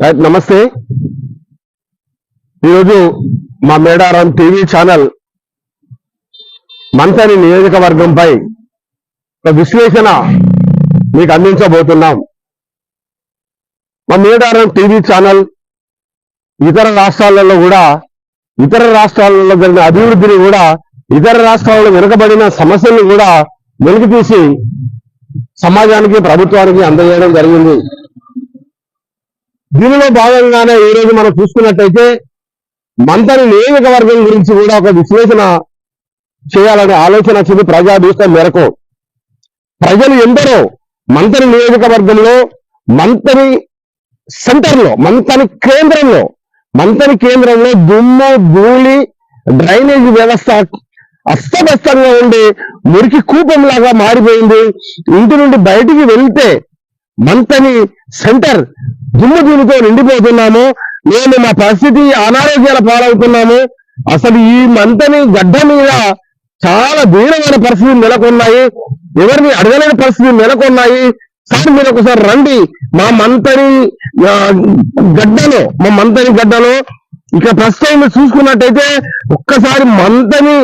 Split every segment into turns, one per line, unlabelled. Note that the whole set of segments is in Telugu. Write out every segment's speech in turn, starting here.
నమస్తే. ఈరోజు మా మేడారం టీవీ ఛానల్ మంతని నియోజకవర్గంపై ఒక విశ్లేషణ మీకు అందించబోతున్నాం. మా మేడారం టీవీ ఛానల్ ఇతర రాష్ట్రాలలో కూడా ఇతర రాష్ట్రాలలో జరిగిన అభివృద్ధిని కూడా ఇతర రాష్ట్రాలలో వెనుకబడిన సమస్యలను కూడా వెలికి తీసి సమాజానికి ప్రభుత్వానికి అందజేయడం జరిగింది. దీనిలో భాగంగానే ఈ రోజు మనం చూసుకున్నట్టయితే మంతని నియోజకవర్గం గురించి కూడా ఒక విశ్లేషణ చేయాలనే ఆలోచన వచ్చింది ప్రజాదృష్టం మేరకు. ప్రజలు ఎందరో మంత్రి నియోజకవర్గంలో మంత్రి సెంటర్లో మంతని కేంద్రంలో మంతని కేంద్రంలో దుమ్ము ధూళి డ్రైనేజ్ వ్యవస్థ అస్తవ్యస్తంగా ఉండి మురికి కూపంలాగా మారిపోయింది. ఇంటి నుండి బయటికి వెళ్తే మంతని సెంటర్ దుమ్ము దుమ్ముతో నిండిపోతున్నాము. మేము మా పరిస్థితి అనారోగ్యాల పాలవుతున్నాము. అసలు ఈ మంతని గడ్డ మీద చాలా దీనమైన పరిస్థితులు నెలకొన్నాయి. ఎవరిని అడగలేని పరిస్థితులు నెలకొన్నాయి. సార్ మీరు ఒకసారి రండి. మా మంతని గడ్డను గడ్డలో మా మంతని గడ్డలో. ఇక ప్రస్తుతం చూసుకున్నట్టయితే ఒక్కసారి మంతని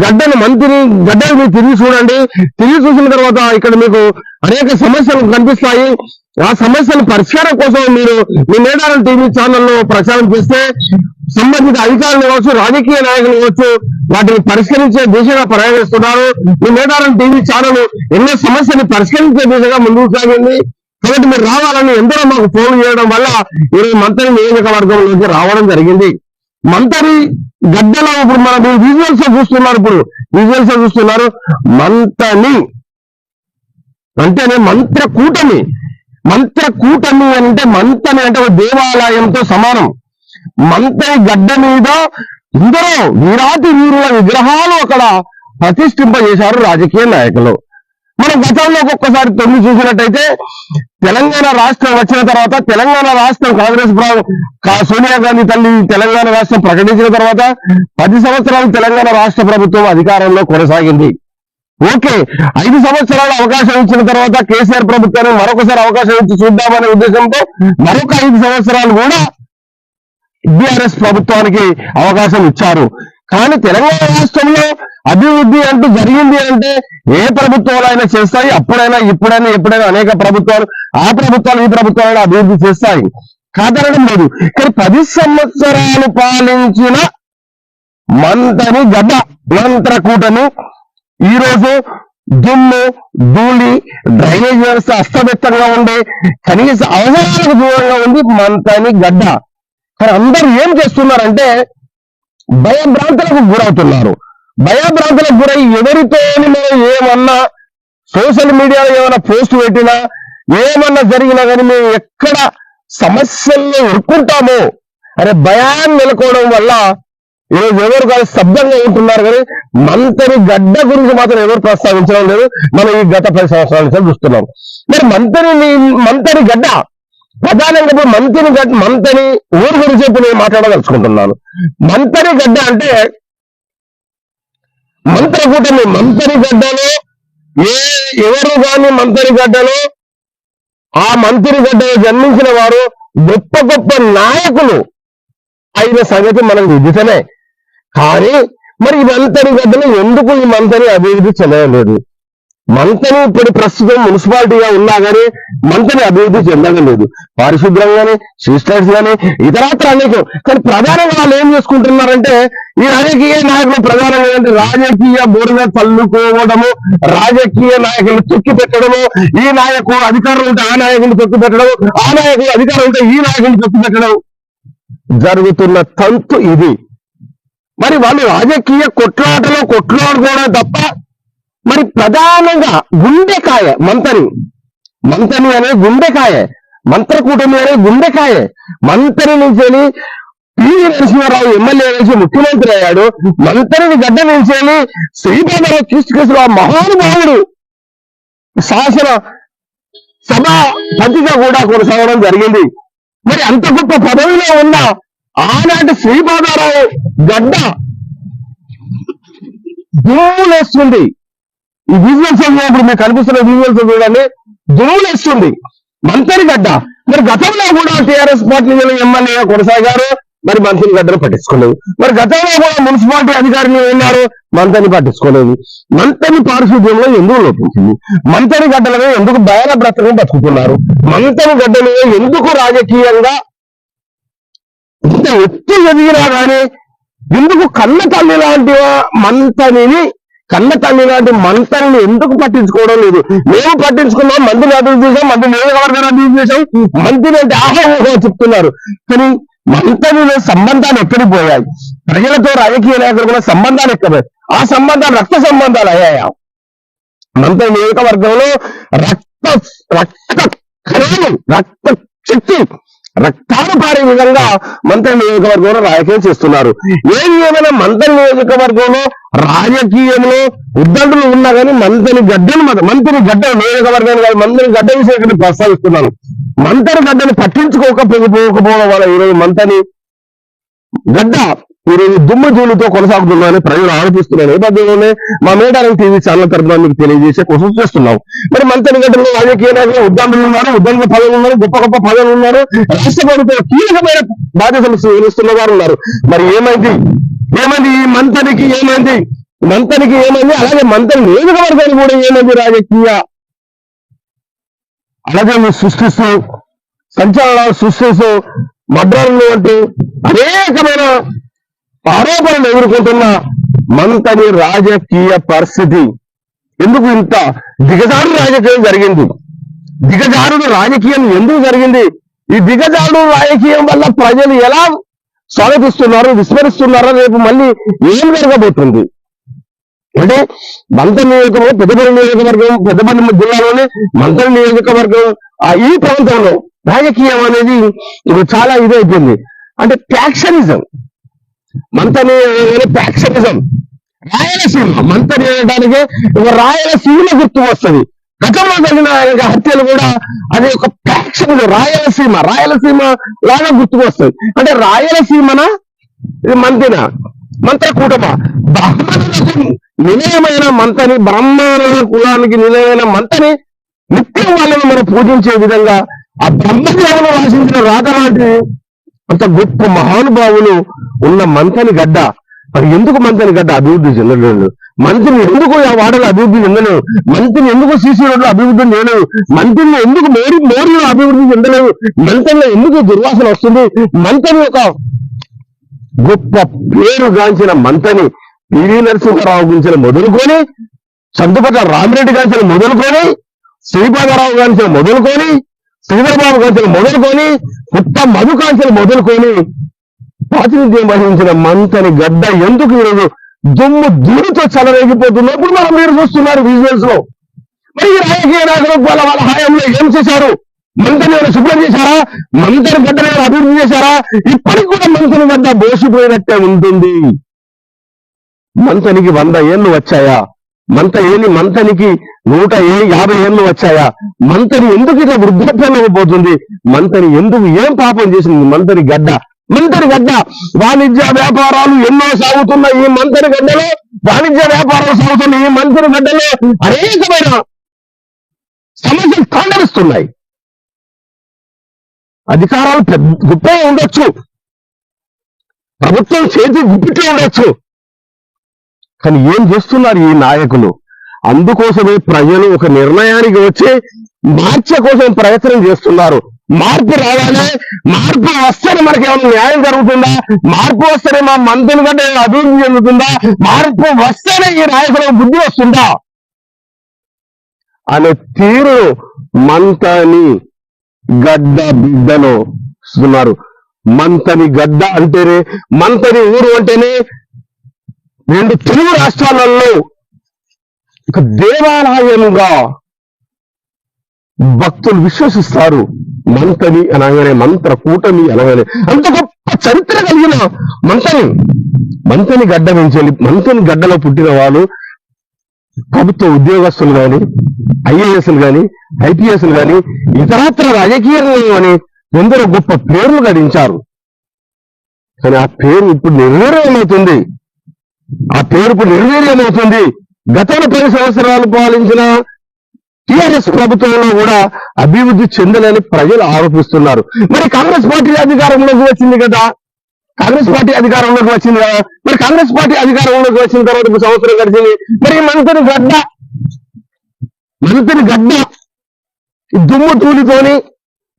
గడ్డను మంత్రి గడ్డను మీరు తిరిగి చూడండి. తిరిగి చూసిన తర్వాత ఇక్కడ మీకు అనేక సమస్యలు కనిపిస్తాయి. ఆ సమస్యల పరిష్కారం కోసం మీరు మీ మేడారం టీవీ ఛానల్లో ప్రచారం చేస్తే సంబంధిత అధికారులు కావచ్చు రాజకీయ నాయకులు కావచ్చు వాటిని పరిష్కరించే దిశగా ప్రయాణిస్తున్నారు. మీ మేడారం టీవీ ఛానల్ ఎన్నో సమస్యలు పరిష్కరించే దిశగా ముందుకు సాగింది. కాబట్టి మీరు రావాలని ఎందరో మాకు ఫోన్ చేయడం వల్ల ఈరోజు మంత్రి నియోజకవర్గంలోకి రావడం జరిగింది. మంతరి గడ్డలో ఇప్పుడు మనకు విజువల్స్ చూస్తున్నారు ఇప్పుడు. విజువల్స్ చూస్తున్నారు? మంతని. అంటేనే మంత్ర కూటమి. మంత్ర కూటమి అంటే మంతని అంటే ఒక దేవాలయంతో సమానం. మంతని గడ్డ మీద ఎందరో వీరాటి వీరుల విగ్రహాలు అక్కడ ప్రతిష్ఠింపజేశారు రాజకీయ నాయకులు. మనం గతంలో ఒక్కొక్కసారి తొమ్మిది చూసినట్టయితే తెలంగాణ రాష్ట్రం వచ్చిన తర్వాత తెలంగాణ రాష్ట్రం కాంగ్రెస్ సోనియా గాంధీ తల్లి తెలంగాణ రాష్ట్రం ప్రకటించిన తర్వాత పది సంవత్సరాలు తెలంగాణ రాష్ట్ర ప్రభుత్వం అధికారంలో కొనసాగింది. ఓకే ఐదు సంవత్సరాలు అవకాశం ఇచ్చిన తర్వాత కేసీఆర్ ప్రభుత్వాన్ని మరొకసారి అవకాశం ఇచ్చి చూద్దామనే ఉద్దేశంతో మరొక ఐదు సంవత్సరాలు కూడా బీఆర్ఎస్ ప్రభుత్వానికి అవకాశం ఇచ్చారు. కానీ తెలంగాణ రాష్ట్రంలో అభివృద్ధి అంటూ జరిగింది అంటే ఏ ప్రభుత్వాలు అయినా చేస్తాయి అప్పుడైనా ఇప్పుడైనా ఎప్పుడైనా అనేక ప్రభుత్వాలు ఆ ప్రభుత్వాలు ఈ ప్రభుత్వాలు అభివృద్ధి చేస్తాయి. కాదనడం లేదు. కానీ పది సంవత్సరాలు పాలించిన మంతని గబ మంత్ర కూటమి ఈ రోజు దుమ్ము ధూళి డ్రైనేజ్ వ్యవస్థ అస్తవ్యస్తంగా ఉండే కనీస అవసరాలకు దూరంగా ఉంది మంతని గడ్డ. కానీ అందరూ ఏం చేస్తున్నారంటే భయభ్రాంతులకు గురవుతున్నారు. భయభ్రాంతులకు గురై ఎవరితోని మనం ఏమన్నా సోషల్ మీడియాలో ఏమైనా పోస్ట్ పెట్టినా ఏమన్నా జరిగినా కానీ మేము ఎక్కడ సమస్యల్లో ఇరుక్కుంటామో అనే భయాన్ని నెలకోవడం వల్ల ఈరోజు ఎవరు కాదు శబ్దంగా ఉంటున్నారు కానీ మంతని గడ్డ గురించి మాత్రం ఎవరు ప్రస్తావించడం లేదు. మనం ఈ గత పది సంవత్సరాల నుంచి చూస్తున్నాం. మరి మంతని మంతని గడ్డ ప్రధానంగా ఇప్పుడు మంతిని గడ్డ మంతని ఊరు గురించి ఇప్పుడు నేను మాట్లాడదలుచుకుంటున్నాను. మంతని గడ్డ అంటే మంత్రి కూటమి మంతని గడ్డలో ఏ ఎవరు కాని మంత్రి గడ్డలో ఆ మంత్రి గడ్డలో జన్మించిన వారు గొప్ప గొప్ప నాయకులు అయిన సంగతి మనం విదితమే. కానీ మరి ఈ మంతని గడ్డలో ఎందుకు ఈ మంతని అభివృద్ధి చెందలేదు? మంతను ఇప్పుడు ప్రస్తుతం మున్సిపాలిటీగా ఉన్నా కానీ మంతని అభివృద్ధి చెందడం లేదు. పారిశుద్ధ్యంగానే సిస్టర్స్ గానీ ఇతరత్ర అనేకం. కానీ ప్రధానంగా వాళ్ళు ఏం చేసుకుంటున్నారంటే ఈ రాజకీయ నాయకులు ప్రధానంగా అంటే రాజకీయ బోర్డుగా తల్లుకోవడము రాజకీయ నాయకులు తొక్కి పెట్టడము ఈ నాయకుడు అధికారులు ఉంటే ఆ నాయకుని తొక్కి పెట్టడం ఆ నాయకుడు అధికారులు ఉంటే ఈ నాయకుని తొక్కి పెట్టడం జరుగుతున్న తంతు ఇది. మరి వాళ్ళు రాజకీయ కొట్లాటలో కొట్లాడుకోవడం తప్ప మరి ప్రధానంగా గుండెకాయ మంతని. మంతని అనే గుండెకాయ మంత్రకూటమి అనే గుండెకాయ. మంతని నుంచి పివి నరసింహారావు ఎమ్మెల్యే నుంచి ముఖ్యమంత్రి అయ్యాడు. మంత్రిని గడ్డ నుంచి శ్రీపాదరావు తీసుకేసిన ఆ మహానుభావుడు శాసన సభ పతిగా కూడా కొనసాగడం జరిగింది. మరి అంత గొప్ప పదవిలో ఉన్న ఆనాటి శ్రీపాదారావు గడ్డ దుమ్ములేస్తుంది ఈ విజువల్స్ ఇప్పుడు మీకు కనిపిస్తున్న విజువల్స్ చూడండి. దురువులేస్తుంది మంత్రి గడ్డ. మరి గతంలో కూడా టీఆర్ఎస్ పార్టీ ఎమ్మెల్యే కొనసాగారు. మరి మంత్రిని గడ్డను పట్టించుకోలేదు. మరి గతంలో కూడా మున్సిపాలిటీ అధికారిని ఉన్నారు? మంతని పట్టించుకోలేదు. మంతని పారిశుద్ధ్యంలో ఎందుకు లోపించింది? మంత్రి గడ్డలను ఎందుకు బయల బ్రతకం బతుకుతున్నారు? మంత్రి గడ్డలో ఎందుకు రాజకీయంగా ఇంత ఎత్తు ఎదిగినా కానీ ఎందుకు కన్న తల్లి లాంటి మంతనిని కన్న తల్లి లాంటి మంతని ఎందుకు పట్టించుకోవడం లేదు? మేము పట్టించుకున్నాం మంత్రిని అభివృద్ధి చేసాం మంత్రి నియోజకవర్గాన్ని అభివృద్ధి చేసాం మంత్రి అంటే ఆహ్వానంగా చెప్తున్నారు. కానీ మంత్రులు సంబంధాలు ఎక్కడికి పోయాయి? ప్రజలతో రాజకీయ నాయకులు కూడా సంబంధాలు ఎక్కడ ఆ సంబంధాలు రక్త సంబంధాలు అయ్యాయా? మంత్రి నియోజకవర్గంలో రక్త రక్త కణాలు రక్త శక్తి రక్తాలు పారే విధంగా మంత్రి నియోజకవర్గంలో రాజకీయం చేస్తున్నారు. ఏది ఏమైనా మంత్రి నియోజకవర్గంలో రాజకీయంలో ఉద్దండులు ఉన్నా కానీ మంత్రి గడ్డను మన- మంత్రి గడ్డ నియోజకవర్గాన్ని కాదు మంత్రి గడ్డ విషయం ప్రస్తావిస్తున్నాను. మంత్రి గడ్డని పట్టించుకోకపోకపోవడం వల్ల ఈరోజు మంత్రి గడ్డ ఈరోజు దుమ్ము జూలుతో కొనసాగుతున్నామని ప్రజలు ఆరోపిస్తున్న నేపథ్యంలోనే మా మేడారం టీవీ ఛానల్ తరఫున మీకు తెలియజేసే కోసం చేస్తున్నాం. మరి మంత్రి గడ్డలో రాజకీయ నాయకులు ఉద్దండులు ఉన్నారు ఉద్యమ పదవులు ఉన్నారు గొప్ప గొప్ప పదవులు ఉన్నారు. రాష్ట్ర ప్రభుత్వం కీలకమైన బాధ్యతలు స్వీకరిస్తున్న వారు ఉన్నారు. మరి ఏమైంది? ఏమైంది? ఈ మంత్రికి ఏమైంది? మంత్రికి ఏమైంది? అలాగే మంత్రి నియోజకవర్గానికి కూడా ఏమైంది రాజకీయ అలాగే మీరు సృష్టిస్తూ సంచలనాలు సృష్టిస్తూ మద్రాలు అంటూ అనేకమైన ఆరోపణలు ఎదుర్కొంటున్న మంతని రాజకీయ పరిస్థితి. ఎందుకు ఇంత దిగజారు రాజకీయం జరిగింది? దిగజారుడు రాజకీయం ఎందుకు జరిగింది? ఈ దిగజారుడు రాజకీయం వల్ల ప్రజలు ఎలా స్వాగతిస్తున్నారు విస్మరిస్తున్నారో రేపు మళ్ళీ ఏం జరగబోతుంది? అంటే మంత్రి నియోజకవర్గం పెద్దపల్లి నియోజకవర్గం పెద్దపల్లి జిల్లాలోనే మంత్రి నియోజకవర్గం ఆ ఈ ప్రాంతంలో రాజకీయం అనేది చాలా ఇదైపోయింది. అంటే మంతని ప్యాక్షనిజం రాయలసీమ. మంతని అనడానికి ఒక రాయలసీమ గుర్తు వస్తుంది. గతంలో జరిగిన ఆయన హత్యలు కూడా అది ఒక ప్యాక్షన్ రాయలసీమ. రాయలసీమ లాగా గుర్తుకు వస్తుంది. అంటే రాయలసీమన? ఇది మంతిన మంత్ర కూటమ బ్రాహ్మణులకు నిలయమైన మంతని బ్రాహ్మణుల కులానికి నిలయమైన మంతని నిత్యం వాళ్ళని మనం పూజించే విధంగా ఆ బ్రహ్మదేవులు వాసించిన రాత లాంటి అంత గొప్ప మహానుభావులు ఉన్న మంతని గడ్డ. మరి ఎందుకు మంతని గడ్డ? అభివృద్ధి చెందలేదు. మంత్రిని ఎందుకు ఆ వాడలు అభివృద్ధి చెందలేవు మంత్రిని ఎందుకు సీసీ రోడ్లు అభివృద్ధి చేయలేవు మంత్రిని ఎందుకు మోరి మోరీలో అభివృద్ధి చెందలేవు మంత్రిలో ఎందుకు దుర్వాసన వస్తుంది? మంత్రి ఒక గొప్ప పేరు గాంచిన మంత్రిని పివి నరసింహారావు గురించి మొదలుకొని సందుపట్ల రామిరెడ్డి గాంచిన మొదలుకొని శ్రీపాదరావు గాంచిన మొదలుకొని శ్రీధరబాబు కాంక్షలు మొదలుకొని కొత్త మధు మొదలుకొని ప్రాతినిధ్యం వహించిన మంతని గడ్డ ఎందుకు ఈరోజు దుమ్ము దూరితో చలరేగిపోతున్నప్పుడు మనం మీరు చూస్తున్నారు విజువల్స్లో. మరి ఈ రాజకీయ నాయకులు వాళ్ళ వాళ్ళ హాయంలో ఏం చేశారు? మంత్రిని శుభ్రం చేశారా? మంత్రి గడ్డని ఏమైనా అభివృద్ధి చేశారా? ఇప్పటికి కూడా మంత్రి గడ్డ బోసిపోయినట్టే ఉంటుంది. మంతనికి వంద ఏళ్ళు వచ్చాయా? మంత ఏని మంతనికి నూట ఏ యాభై ఏళ్ళు వచ్చాయా? మంతని ఎందుకు ఇట్లా వృద్ధాప్యంలో పోతుంది? మంతని ఎందుకు ఏం పాపం చేసింది? మంతని గడ్డ. మంతని గడ్డ. వాణిజ్య వ్యాపారాలు ఎన్నో సాగుతున్న ఈ మంతని గడ్డలో. వాణిజ్య వ్యాపారాలు సాగుతున్న ఈ మంతని గడ్డలో. అనేకమైన సమస్యలు తాండవిస్తున్నాయి. అధికారాలు పెద్ద గొప్పగా ఉండొచ్చు. ప్రభుత్వం చేతి గుప్పిట్లో ఉండొచ్చు. కానీ ఏం చేస్తున్నారు ఈ నాయకులు? అందుకోసమే ప్రజలు ఒక నిర్ణయానికి వచ్చి మార్చే కోసం ప్రయత్నం చేస్తున్నారు. మార్పు రావాలి మార్పు వస్తేనే మనకి ఏమైనా న్యాయం జరుగుతుందా? మార్పు వస్తేనే మా మంత్రులు కంటే అభివృద్ధి చెందుతుందా? మార్పు వస్తేనే ఈ నాయకులకు బుద్ధి వస్తుందా? అనే తీరు మంతని గడ్డ బిడ్డలో ఇస్తున్నారు. మంతని గడ్డ అంటేనే మంతని ఊరు అంటేనే రెండు తెలుగు రాష్ట్రాలలో ఒక దేవాలయముగా భక్తులు విశ్వసిస్తారు. మంతని అనగానే మంత్ర కూటమి అనగానే. అంత గొప్ప చరిత్ర కలిగిన మంతని. మంతని గడ్డ నుంచి వెళ్ళి మంతని గడ్డలో పుట్టిన వాళ్ళు ప్రభుత్వ ఉద్యోగస్తులు గాని ఐఏఎస్లు గాని ఐపీఎస్లు గాని ఇతరత్ర రాజకీయాలు అని ఎందరో గొప్ప పేర్లు గడించారు. కానీ ఆ పేరు ఇప్పుడు నిర్వీర్యమవుతుంది ఆ తీర్పు నిర్వీర్యమవుతుంది. గతంలో పది సంవత్సరాలు పాలించిన టిఆర్ఎస్ ప్రభుత్వంలో కూడా అభివృద్ధి చెందలేని ప్రజలు ఆరోపిస్తున్నారు. మరి కాంగ్రెస్ పార్టీ అధికారంలోకి వచ్చింది కదా? కాంగ్రెస్ పార్టీ అధికారంలోకి వచ్చింది కదా? మరి కాంగ్రెస్ పార్టీ అధికారంలోకి వచ్చిన తర్వాత సంవత్సరం గడిచింది. మరి మంత్రి గడ్డ మంత్రి గడ్డ దుమ్ము తూలితోని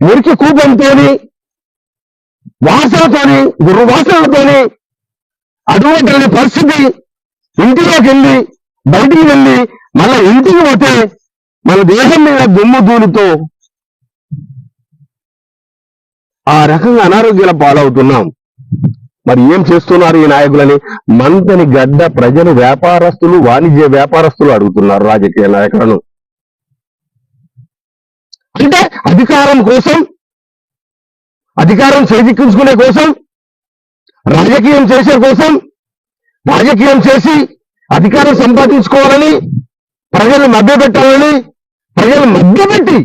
మురికి కూపంతోని వాసనతోని దుర్వాసనలతోని అటువంటి పరిస్థితి ఇంటిలోకి వెళ్ళి బయటికి వెళ్ళి మళ్ళీ ఇంటికి పోతే మన దేశం మీద దుమ్ము ధూళితో ఆ రకంగా అనారోగ్యాల పాలవుతున్నాం. మరి ఏం చేస్తున్నారు ఈ నాయకులని? మంతని గడ్డ ప్రజలు వ్యాపారస్తులు వాణిజ్య వ్యాపారస్తులు అడుగుతున్నారు రాజకీయ నాయకులను. అంటే అధికారం కోసం అధికారం చేజిక్కించుకునే కోసం రాజకీయం చేసే కోసం రాజకీయం చేసి అధికారం సంపాదించుకోవాలని ప్రజలు మభ్యపెట్టాలని ప్రజలు మభ్యపెట్టి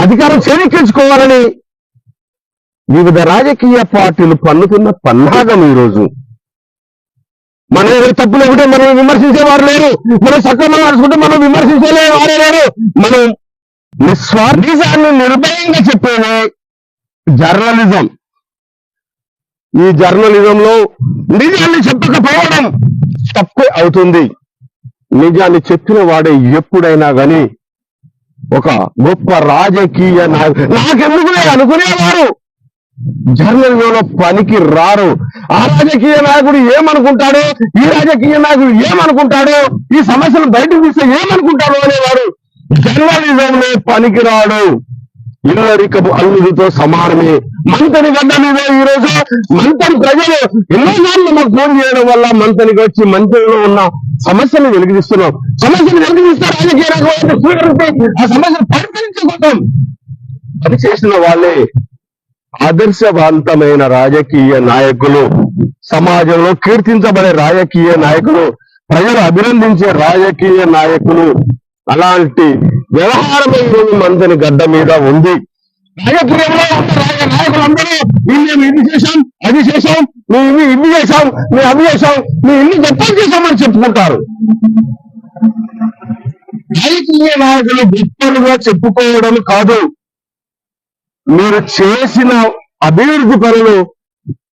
అధికారం చేజిక్కించుకోవాలని వివిధ రాజకీయ పార్టీలు పన్నుతున్న పన్నాగం ఈ రోజు మన ఎవరు తప్పులు ఒకటే మనం విమర్శించేవారు లేరు. మనం సక్రమంగా నడుచుకుంటే మనం విమర్శించలే వారే లేరు. మనం నిస్వార్థిజాన్ని నిర్భయంగా చెప్పేది జర్నలిజం. ఈ జర్నలిజంలో నిజాన్ని చెప్పకపోవడం తప్పే అవుతుంది. నిజాన్ని చెప్పిన వాడే ఎప్పుడైనా గాని ఒక గొప్ప రాజకీయ నాయకు నాకెందుకులే అనుకునేవారు? జర్నలిజంలో పనికి రారు. ఆ రాజకీయ నాయకుడు ఏమనుకుంటాడో ఈ రాజకీయ నాయకుడు ఏమనుకుంటాడో ఈ సమస్యను బయటకు తీస్తే ఏమనుకుంటాడో అనేవాడు జర్నలిజంలో పనికి రాడు. ఇల్లరికపు అల్లుడితో సమానమే. మంతని గడ్డ మీద ఈ రోజు మంతని ప్రజలు ఎన్నోసార్లు మాకు ఫోన్ చేయడం వల్ల మంతనికి వచ్చి మంత్రిలో ఉన్న సమస్యను వెలిగిస్తున్నాం. సమస్యను వెలిగిస్తే రాజకీయ స్వీకరిస్తే ఆ సమస్యను పరిష్కరించుకుంటాం. అది చేసిన వాళ్ళే ఆదర్శవంతమైన రాజకీయ నాయకులు. సమాజంలో కీర్తించబడే రాజకీయ నాయకులు. ప్రజలు అభినందించే రాజకీయ నాయకులు. అలాంటి వ్యవహారం ఈరోజు గడ్డ మీద ఉంది. రాజకీయంలో నాయకులందరూ మేము ఇది చేశాం అది చేశాం మేము ఇవి చేశాం మేము అవి చేశాం మేము ఇన్ని గొప్పలు చేశామని చెప్పుకుంటారు. రాజకీయ నాయకులు గొప్పలుగా చెప్పుకోవడం కాదు. మీరు చేసిన అభివృద్ధి పనులు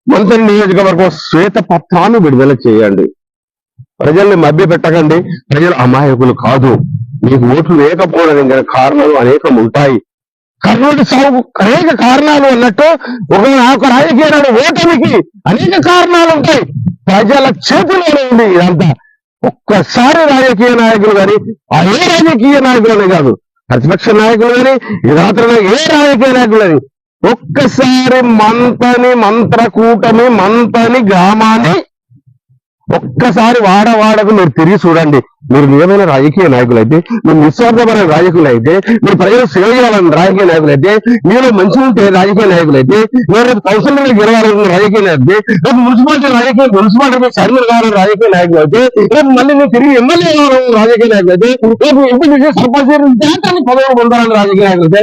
మంత్రి నియోజకవర్గం శ్వేత పత్రాన్ని విడుదల చేయండి. ప్రజల్ని మభ్య పెట్టకండి ప్రజలు అమాయకులు కాదు. మీకు ఓట్లు వేయకపోవడానికి గల కారణాలు అనేకం ఉంటాయి. కర్ణుడి సాగు అనేక కారణాలు అన్నట్టు ఒక ఒక రాజకీయాలు ఓటమికి అనేక కారణాలు ఉంటాయి. ప్రజల చేతిలోనే ఉంది ఇదంతా. ఒక్కసారి రాజకీయ నాయకులు కానీ ఆ ఏ రాజకీయ నాయకులనే కాదు ప్రతిపక్ష నాయకులు కానీ రాత్రి ఏ రాజకీయ నాయకులు కానీ ఒక్కసారి మంతని మంత్రకూటమి మంతని గ్రామాన్ని ఒక్కసారి వాడవాడకు మీరు తిరిగి చూడండి. మీరు నిజమైన రాజకీయ నాయకులైతే మీరు నిస్వార్థమైన అయితే మీరు ప్రజలు సేవ చేయాలని రాజకీయ నాయకులైతే మీరు మంచి ఉంటే రాజకీయ నాయకులైతే మీరు రేపు కౌన్సిలర్ గెలవాలన్న రాజకీయ నాయకులైతే రేపు మున్సిపాలిటీ రాజకీయ మున్సిపాలిటీ చైర్మన్ కావాలని రాజకీయ నాయకులు అయితే రేపు మళ్ళీ మీరు తిరిగి ఎమ్మెల్యే కావాలని రాజకీయ నాయకులు అయితే రేపు ఎంపీ సర్పంచ్ పదవి పొందాలని రాజకీయ నాయకులు అయితే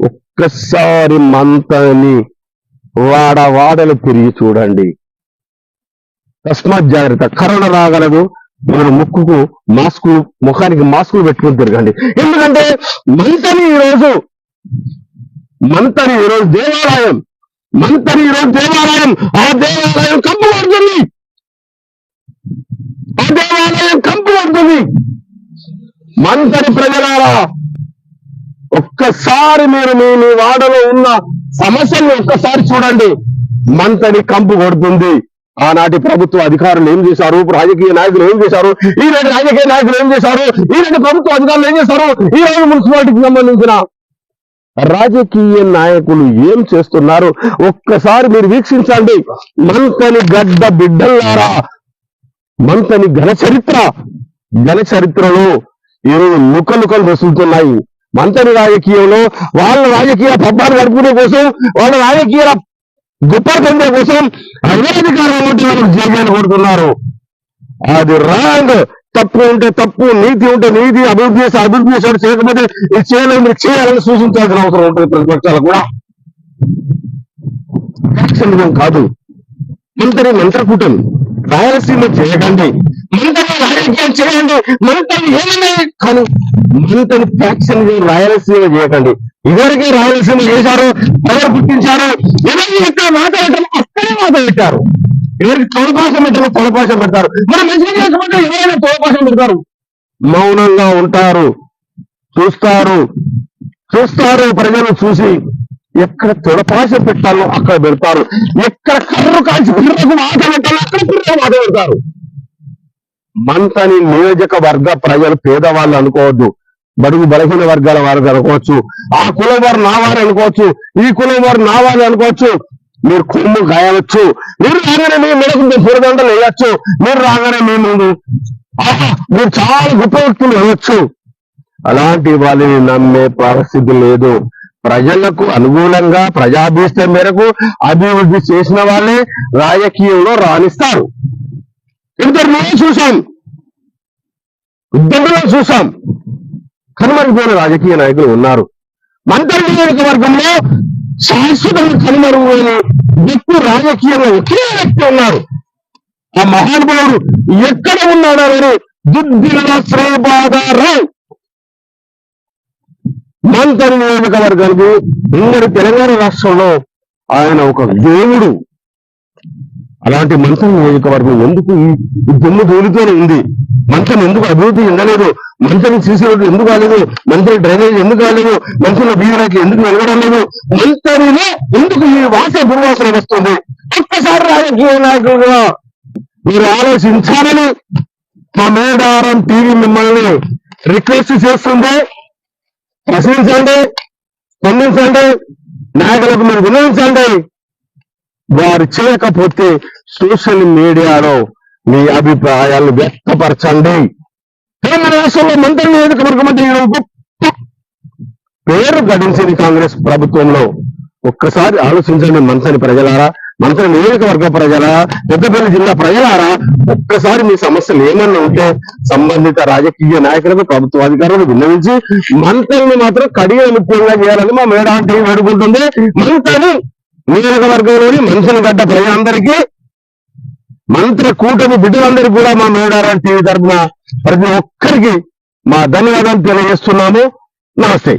ఒక్కసారి మంతని వాడ వాడలు తిరిగి చూడండి. తస్మాత్ జాగ్రత్త. కరోనా రాగలదు మన ముక్కుకు మాస్కులు ముఖానికి మాస్కులు పెట్టుకుని తిరగండి. ఎందుకంటే మంతని ఈరోజు మంతని ఈరోజు దేవాలయం మంతని ఈరోజు దేవాలయం ఆ దేవాలయం కంపు పడుతుంది. ఆ దేవాలయం కంపు పడుతుంది. మంతని ప్రజలారా ఒక్కసారి మీరు మీ మీ వాడలో ఉన్న సమస్యల్ని ఒక్కసారి చూడండి. మంతని కంపు కొడుతుంది. ఆనాటి ప్రభుత్వ అధికారులు ఏం చేశారు? రాజకీయ నాయకులు ఏం చేశారు? ఈనాటి రాజకీయ నాయకులు ఏం చేశారు? ఈనాటి ప్రభుత్వ అధికారులు ఏం చేశారు? ఈ రోజు మున్సిపాలిటీకి సంబంధించిన రాజకీయ నాయకులు ఏం చేస్తున్నారు? ఒక్కసారి మీరు వీక్షించండి. మంతని గడ్డ బిడ్డల్లారా? మంతని ఘన చరిత్ర. ఘన చరిత్రలో ఈరోజు లుకలుకలు రసులుతున్నాయి మంతని రాజకీయంలో వాళ్ళ రాజకీయ పబ్బాలు గడుపుకునే కోసం వాళ్ళ రాజకీయ గొప్ప పొందే కోసం అధికారం ఉంటే వాళ్ళు జగన్ కొడుతున్నారు. అది రాంగ్ తప్పు ఉంటే తప్పు నీతి ఉంటే నీతి అభివృద్ధి చేసి అభివృద్ధి చేశాడు చేయకపోతే ఇది చేయలేదు మీరు చేయాలని సూచించాల్సిన అవసరం ఉంటుంది ప్రతిపక్షాలు కూడా. పక్షం కాదు. మంత్రి మంత్రకూటమి రాయలసీమ చేయకండి మంతని చేయండి మంతని ఏమన్నా కానీ మంత్రి ఫ్యాక్షన్ రాయలసీమ చేయకండి ఇదివరకే రాయలసీమ చేశారు ఎవరు పుట్టించారు? ఎవరు ఎక్కడ మాట్లాడటం అక్కడే మాట్లాడతారు ఎవరికి తొలపాసం పెట్టారు తొలపాసం పెడతారు. మనం మంచిగా చేసుకుంటే ఎవరైనా తొలపాసం పెడతారు? మౌనంగా ఉంటారు. చూస్తారు. చూస్తారు ప్రజలు చూసి ఎక్కడ తొడపాశ పెట్టాలో అక్కడ పెడతారు. ఎక్కడ కర్రు కాల్చి పిల్లలకు మాట పెట్టాలో అక్కడ పిల్లలు మాట పెడతారు. మంతని నియోజకవర్గ ప్రజలు పేదవాళ్ళు అనుకోవద్దు. బడుగు బలహీన వర్గాల వారు అనుకోవచ్చు. ఆ కులం వారు నా వారు అనుకోవచ్చు. ఈ కులం వారు నా వారు అనుకోవచ్చు. మీరు కొమ్ము గాయవచ్చు. మీరు రాగానే మీ మెడకు పూరదండలు వేయచ్చు మీరు రాగానే మీ ముందు మీరు చాలా గొప్ప వ్యక్తులు వేయచ్చు అలాంటి వాళ్ళని నమ్మే పరిస్థితి లేదు. ప్రజలకు అనుకూలంగా ప్రజాభీష్టం మేరకు అభివృద్ధి చేసిన వాళ్ళే రాజకీయంలో రాణిస్తారు. ఇద్దరు చూసాం. ఇద్దరు చూసాం. కనుమరుగైన రాజకీయ నాయకులు ఉన్నారు. మంత్రి నియోజకవర్గంలో శాశ్వతంగా కనుమరుగైన దిక్కు రాజకీయంలో ఒకే వ్యక్తి ఉన్నారు. ఆ మహానుభావుడు ఎక్కడ ఉన్నాడో అని దుద్దిల శ్రీబాధారావు మంత్రి నియోజకవర్గానికి ఉమ్మడి తెలంగాణ రాష్ట్రంలో ఆయన ఒక దేవుడు. అలాంటి మంత్రి నియోజకవర్గం ఎందుకు ఈ దుమ్ము దూలితోనే ఉంది? మంత్రం ఎందుకు అభివృద్ధి చెందలేదు? మంత్రి సీసీ రోడ్లు ఎందుకు కాలేదు? మంత్రి డ్రైనేజ్ ఎందుకు కాలేదు? మంత్రుల బీఆర్ఐకి ఎందుకు నిలవడం లేదు? మంత్రిలో ఎందుకు ఈ వాస దుర్వాసన వస్తుంది? ఒక్కసారి రాజకీయ నాయకులుగా మీరు ఆలోచించాలని మా మేడారం టీవీ మిమ్మల్ని రిక్వెస్ట్ చేస్తుంది. ప్రశ్నించండి స్పందించండి నాయకులకు మీరు వినియోగించండి వారు చేయకపోతే సోషల్ మీడియాలో మీ అభిప్రాయాలు వ్యక్తపరచండి. తెలంగాణ రాష్ట్రంలో మంత్రి నియోజకవర్గం అంటే పేరు గడించింది కాంగ్రెస్ ప్రభుత్వంలో. ఒక్కసారి ఆలోచించండి మంత్రి ప్రజలారా మంత్రి నియోజకవర్గ ప్రజలారా పెద్దపల్లి జిల్లా ప్రజలారా ఒక్కసారి మీ సమస్యలు ఏమన్నా ఉంటే సంబంధిత రాజకీయ నాయకులకు ప్రభుత్వ అధికారులకు విన్నవించి మంత్రిని మాత్రం కడియ ముఖ్యంగా చేయాలని మా మేడా అంటే వేడుకుంటుంది. మంత్రిని నియోజకవర్గంలోని మంత్రిని గడ్డ ప్రజలందరికీ మంత్రి కూటమి బిడ్డలందరికీ కూడా మా మేడారాయణ టీవీ తరఫున ప్రతి ఒక్కరికి మా ధన్యవాదాలు తెలియజేస్తున్నాము. నమస్తే.